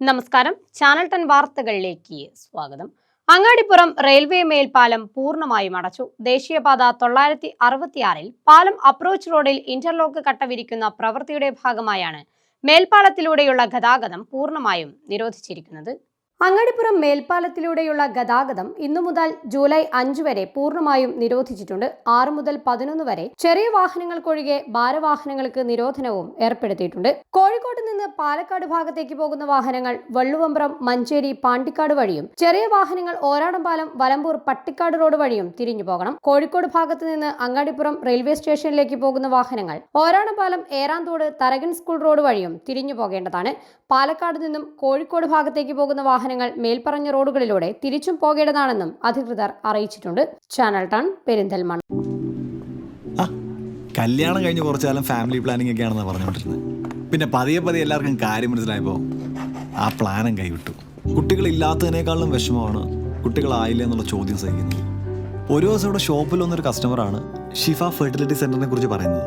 നമസ്കാരം. Channel ten വാർത്തകളിലേക്ക് സ്വാഗതം. അങ്ങാടിപ്പുറം റെയിൽവേ മേൽപ്പാലം പൂർണമായും അടച്ചു. ദേശീയപാത തൊള്ളായിരത്തി അറുപത്തിയാറിൽ പാലം അപ്രോച്ച് റോഡിൽ ഇന്റർലോക്ക് കട്ടവിരിക്കുന്ന പ്രവൃത്തിയുടെ ഭാഗമായാണ് മേൽപ്പാലത്തിലൂടെയുള്ള ഗതാഗതം പൂർണമായും നിരോധിച്ചിരിക്കുന്നത്. അങ്ങാടിപ്പുറം മേൽപ്പാലത്തിലൂടെയുള്ള ഗതാഗതം ഇന്നു മുതൽ ജൂലൈ അഞ്ച് വരെ പൂർണമായും നിരോധിച്ചിട്ടുണ്ട്. ആറ് മുതൽ പതിനൊന്ന് വരെ ചെറിയ വാഹനങ്ങൾക്കൊഴികെ ഭാരവാഹനങ്ങൾക്ക് നിരോധനവും ഏർപ്പെടുത്തിയിട്ടുണ്ട്. കോഴിക്കോട്ട് നിന്ന് പാലക്കാട് ഭാഗത്തേക്ക് പോകുന്ന വാഹനങ്ങൾ വള്ളുവമ്പ്രം മഞ്ചേരി പാണ്ടിക്കാട് വഴിയും ചെറിയ വാഹനങ്ങൾ ഓരാടംപാലം വലമ്പൂർ പട്ടിക്കാട് റോഡ് വഴിയും തിരിഞ്ഞു പോകണം. കോഴിക്കോട് ഭാഗത്ത് നിന്ന് അങ്ങാടിപ്പുറം റെയിൽവേ സ്റ്റേഷനിലേക്ക് പോകുന്ന വാഹനങ്ങൾ ഓരാടംപാലം ഏറാന്തോട് തരകൻ സ്കൂൾ റോഡ് വഴിയും തിരിഞ്ഞു പോകേണ്ടതാണ്. പാലക്കാട് നിന്നും കോഴിക്കോട് ഭാഗത്തേക്ക് പോകുന്ന വാഹനങ്ങൾ മേൽപ്പറഞ്ഞ റോഡുകളിലൂടെ തിരിച്ചും പോകേണ്ടതാണെന്നും അധികൃതർ അറിയിച്ചിട്ടുണ്ട്. ചാനൽ ടൺ പെരിന്തൽമണ് കല്യാണം കഴിഞ്ഞ് കുറച്ചു കാലം ഫാമിലി പ്ലാനിംഗ് ഒക്കെ ആണെന്ന് പറഞ്ഞുകൊണ്ടിരുന്നത് പിന്നെ പതിയെ പതിയെ എല്ലാവർക്കും കാര്യം മനസ്സിലായപ്പോൾ ആ പ്ലാനും കൈവിട്ടു. കുട്ടികളില്ലാത്തതിനേക്കാളും വിഷമമാണ് കുട്ടികളായില്ല എന്നുള്ള ചോദ്യം സഹിക്കുന്നത്. ഒരു ദിവസം ഇവിടെ ഷോപ്പിൽ വന്നൊരു കസ്റ്റമറാണ് ഷിഫ ഫെർട്ടിലിറ്റി സെന്ററിനെ കുറിച്ച് പറയുന്നത്.